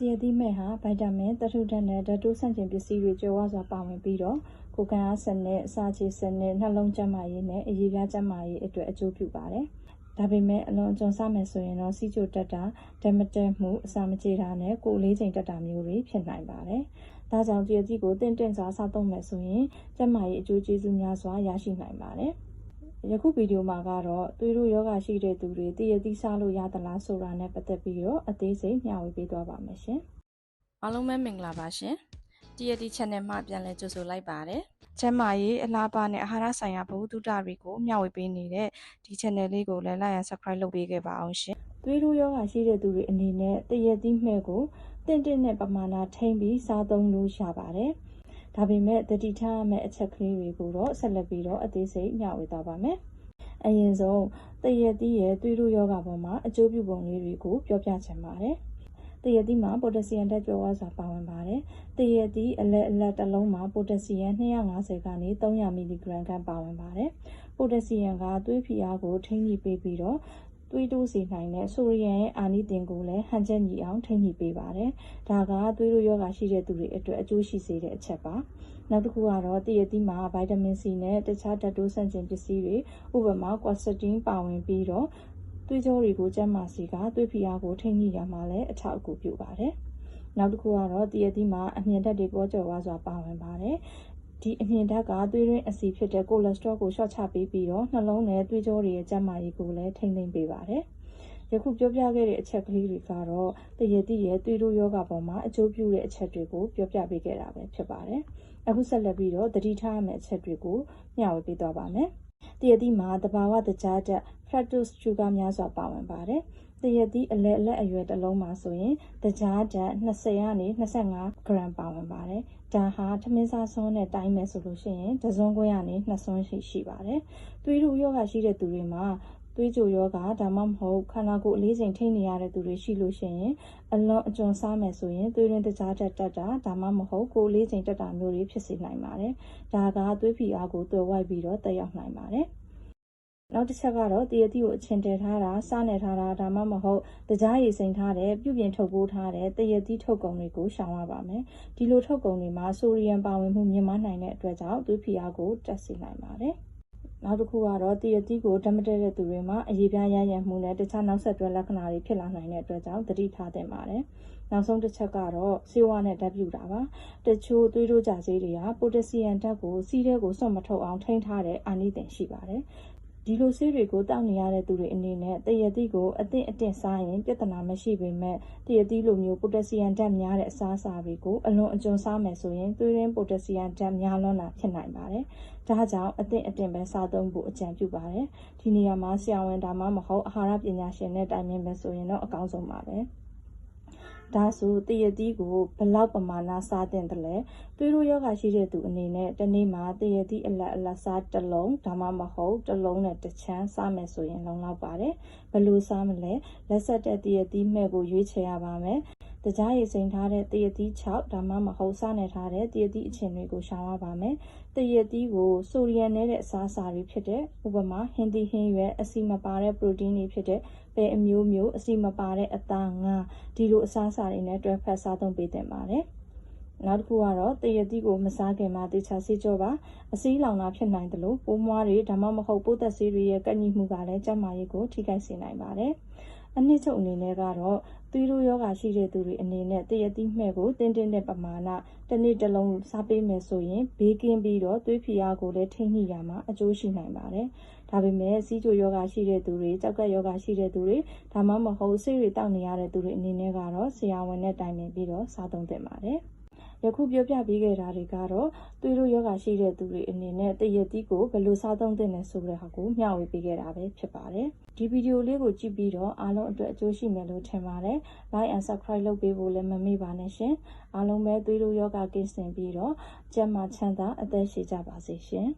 တရသီးမဲ့ဟာဗိုက်တာမင်တထုဓာတ်နဲ့ဓာတ်တိုးဆန့်ကျင်ပစ္စည်းတွေကြွယ်ဝစွာပါဝင်ပြီးတော့ကိုယ်ခံအားစနစ်အစာချေစနစ်နှလုံးကျန်းမာရေးနဲ့အရေးပြားကျန်းမာရေးအတွက်အကျိုးပြုပါတယ်။ဒါပေမဲ့အလွန်အကျွံစားမယ်ဆိုရင်တော့စီချိုတက်တာဓာတ်မတက်မှုအစာမကြေတာနဲ့ကိုယ်လေးချိန်တက်တာမျိုးတွေဖြစ်နိုင်ပါတယ်။ဒါကြောင့်တရသီးကိုတင့်တင့်စွာစားသုံးမယ်ဆိုရင်ကျန်းမာရေးအကျိုးကျေးဇူးများစွာရရှိနိုင်ပါတယ်။ ယခုဗီဒီယိုမှာကတော့သွေးတို့ယောဂရှိတဲ့သူတွေတရသီးစားလို့ရသလားဆိုတာနဲ့ပတ်သက်ပြီးတော့အသေးစိတ်မျှဝေပေးသွားပါမယ်ရှင်။အားလုံးပဲမင်္ဂလာပါရှင်။ TRT Channel မှာပြန်လည်ကြိုဆိုလိုက်ပါတယ်။ကျမ်းမာရေးအလားပါနဲ့အာဟာရဆိုင်ရာဗဟုသုတတွေကိုမျှဝေပေးနေတဲ့ဒီ channel လေးကိုလည်း like and subscribe လုပ်ပေးခဲ့ပါအောင်ရှင်သွေးတိုးယောဂရှိတဲ့သူတွေအနေနဲ့တရက်သီးမှဲ့ကိုတင့်တင့်နဲ့ပမာဏထိမ့်ပြီးစားသုံးလို့ရပါတယ်။ ဒါပေမဲ့တတိထားရမယ့်အချက်ကလေးတွေကိုတော့ဆက်လက်ပြီးတော့အသေးစိတ်မျှဝေသွားပါမယ်။အရင်ဆုံးတရက်သီးရဲ့သွေးတိုးယောဂပေါ်မှာအကျိုးပြုပုံလေးတွေကိုပြောပြချင်ပါတယ်။တရက်သီးမှာပိုတက်ဆီယမ်ဓာတ်ကြွယ်ဝစွာပါဝင်ပါတယ်။တရက်သီးအလက်အလက်တစ်လုံးမှာပိုတက်ဆီယမ်250ကနေ300မီလီဂရမ်ခန့်ပါဝင်ပါတယ်။ပိုတက်ဆီယမ်ကသွေးဖိအားကိုထိန်းညှိပေးပြီးတော့ သွေးတိုးစေနိုင်တဲ့ဆိုရီယမ်ရဲ့အာနိသင်ကိုလည်းဟန်ချက်ညီအောင်ထိန်းညှိပေးပါတယ်။ဒါကသွေးတိုးရောဂါရှိတဲ့သူတွေအတွက်အကျိုးရှိစေတဲ့အချက်ပါ။နောက်တစ်ခုကတော့တရသီးမှာဗိုက်တာမင်စီနဲ့တခြားဓာတ်တိုးဆန့်ကျင်ပစ္စည်းတွေဥပမာကွာစတင်ပါဝင်ပြီးတော့သွေးကြောတွေကိုကျန်းမာစေကသွေးဖိအားကိုထိန်းညှိရမှာလည်းအထောက်အကူပြုပါတယ်။နောက်တစ်ခုကတော့တရသီးမှာအမြင့်ဓာတ်တွေပေါ်ကျော်ဝါစွာပါဝင်ပါတယ်။ ဒီအမြင့်ဓာတ်ကသွေးရင်းအဆီဖြစ်တဲ့ကိုလက်စထရောကိုလျှော့ချပေးပြီးတော့နှလုံးနဲ့သွေးကြောတွေရဲ့ကျန်းမာရေးကိုလည်းထိန်းသိမ်းပေးပါတယ်။ယခုပြောပြခဲ့တဲ့အချက်ကလေးတွေကတော့တရသည့်ရဲ့သွေးတိုးယောဂပေါ်မှာအကျိုးပြုတဲ့အချက်တွေကိုပြောပြပေးခဲ့တာပဲဖြစ်ပါတယ်။အခုဆက်လက်ပြီးတော့တတိထားရမယ့်အချက်တွေကိုမျှဝေပေးသွားပါမယ်။တရသည့်မှာတဘာဝတကြားတက် fructose sugar များစွာပါဝင်ပါတယ်။တ ရသည့်အလဲအလက်အရွယ်တစ်လုံးမှာဆိုရင်တကြားတက်20ကနေ25 gram ပါဝင်ပါတယ်။ဒါဟာထမင်းစားစွန်းနဲ့တိုင်းမယ်ဆိုလို့ရှိရင်တစွန်းခွဲကနေ2စွန်းရှိရှိပါတယ်။သွေးတို့ယောဂရှိတဲ့သူတွေမှာသွေးကြိုယောဂဒါမှမဟုတ်ခန္ဓာကိုယ်အလေးချိန်ထိနေရတဲ့သူတွေရှိလို့ရှိရင်အလွန်အကျွံစားမယ်ဆိုရင်သွေးရင်းတကြားတက်တက်တာဒါမှမဟုတ်ကိုယ်လေးချိန်တက်တာမျိုးတွေဖြစ်စေနိုင်ပါတယ်။ဒါကသွေးဖိအားကိုတွယ်ဝိုက်ပြီးတော့တက်ရောက်နိုင်ပါတယ်။ နောက်တစ်ချက်ကတော့တရတိကိုအချင်တည်ထားတာစားနေထားတာဒါမှမဟုတ်တကြားရည်စိမ်ထားတဲ့ပြုပြင်ထုတ်ပိုးထားတဲ့တရတိထုတ်ကုန်တွေကိုရှောင်ရပါမယ်ဒီလိုထုတ်ကုန်တွေမှာဆိုဒီယမ်ပါဝင်မှုမြင့်မားနိုင်တဲ့အတွက်ကြောင့်သွေးဖိအားကိုတက်စေနိုင်ပါတယ်နောက်တစ်ခုကတော့တရတိကိုဓမ္မတက်တဲ့သူတွေမှာအရေးပြားရရမှုနဲ့တခြားနောက်ဆက်တွဲလက္ခဏာတွေဖြစ်လာနိုင်တဲ့အတွက်ကြောင့်သတိထားသင့်ပါတယ်။နောက်ဆုံးတစ်ချက်ကတော့ဆေးဝါးနဲ့ဓာတ်ပြုတာပါ။တချို့သွေးတိုးကြဆေးတွေကပိုတက်ဆီယမ်ဓာတ်ကိုစီးထဲကိုစွန့်မထုတ်အောင်ထိန်းထားတဲ့အာနိသင်ရှိပါတယ်။ ဒီလိုဆေးတွေကိုတောက်နေရတဲ့သူတွေအနေနဲ့တရတိကိုအသင့်အတင့်စားရင်ပြဿနာမရှိပေမဲ့တရတိလိုမျိုးပိုတက်ဆီယမ်ဓာတ်များတဲ့အစားအစာတွေကိုအလွန်အကျွံစားမယ်ဆိုရင်သွေးရင်းပိုတက်ဆီယမ်ဓာတ်များလွန်းတာဖြစ်နိုင်ပါတယ်။ဒါကြောင့်အသင့်အတင့်ပဲစားသုံးဖို့အကြံပြုပါတယ်။ဒီနေရာမှာဆရာဝန်ဒါမှမဟုတ်အာဟာရပညာရှင်နဲ့တိုင်ပင်မယ်ဆိုရင်တော့အကောင်းဆုံးပါပဲ။ ဒါဆိုတရတိကိုဘလောက်ပမာဏစားတင်တယ်လဲသွေးတို့ယောဂရှိတဲ့သူအနေနဲ့တနေ့မှာတရတိအလက်အလက်စားတစ်လုံးဒါမှမဟုတ်တစ်လုံးနဲ့တစ်ချမ်းစားမယ်ဆိုရင်လုံလောက်ပါတယ်ဘယ်လိုစားမလဲလက်ဆက်တဲ့တရတိမှဲ့ကိုရွေးချယ်ရပါမယ် တကြားရည်စိမ်ထားတဲ့တရတိ6ဒါမှမဟုတ်စားနေထားတဲ့တရတိအချင်းတွေကိုရှောင်ရပါမယ်တရတိကိုဆိုဒီယမ်နဲ့တဲ့အစားအစာတွေဖြစ်တဲ့ဥပမာဟင်းသီးဟင်းရွက်အဆီမပါတဲ့ပရိုတင်းတွေဖြစ်တဲ့ပဲအမျိုးမျိုးအဆီမပါတဲ့အသားငါဒီလိုအစားအစာတွေနဲ့တွဲဖက်စားသုံးပေးတင်ပါတယ်နောက်တစ်ခုကတော့တရတိကိုမစားခင်မှာတေချာဆေးကြောပါအစည်းလောင်တာဖြစ်နိုင်တယ်လို့ပိုးမွားတွေဒါမှမဟုတ်ပိုးသက်ဆေးတွေရဲ့ကန့်ညီမှုကလည်းကျန်းမာရေးကိုထိခိုက်စေနိုင်ပါတယ် အနည်းချုပ်အနေနဲ့ကတော့သွေးတိုးယောဂရှိတဲ့သူတွေအနေနဲ့တရတိမှဲ့ကိုတင်းတင်းတဲ့ပမာဏတစ်နေ့တစ်လုံးစားပေးမယ်ဆိုရင်ဘေးကင်းပြီးတော့သွေးဖိအားကိုလည်းထိန်းညှိရမှာအကျိုးရှိနိုင်ပါတယ်။ဒါပေမဲ့စီးချိုယောဂရှိတဲ့သူတွေကြောက်ကပ်ယောဂရှိတဲ့သူတွေဒါမှမဟုတ်ဆေးတွေတောက်နေရတဲ့သူတွေအနေနဲ့ကတော့ဆရာဝန်နဲ့တိုင်ပင်ပြီးတော့စားသုံးသင့်ပါတယ်။ ယခုပြောပြပေးခဲ့တာတွေကတော့သွေးတို့ယောဂရှိတဲ့သူတွေအနေနဲ့တရတိကိုဘယ်လိုစားသုံးသင့်လဲဆိုတဲ့ဟာကိုမျှဝေပေးခဲ့တာပဲဖြစ်ပါတယ်ဒီဗီဒီယိုလေးကိုကြည့်ပြီးတော့အားလုံးအတွက်အကျိုးရှိမယ်လို့ထင်ပါတယ် like and subscribe လုပ်ပေးဖို့လည်းမမေ့ပါနဲ့ရှင်အားလုံးပဲသွေးတို့ယောဂကင်းစင်ပြီးတော့ကျန်းမာချမ်းသာအသက်ရှည်ကြပါစေရှင်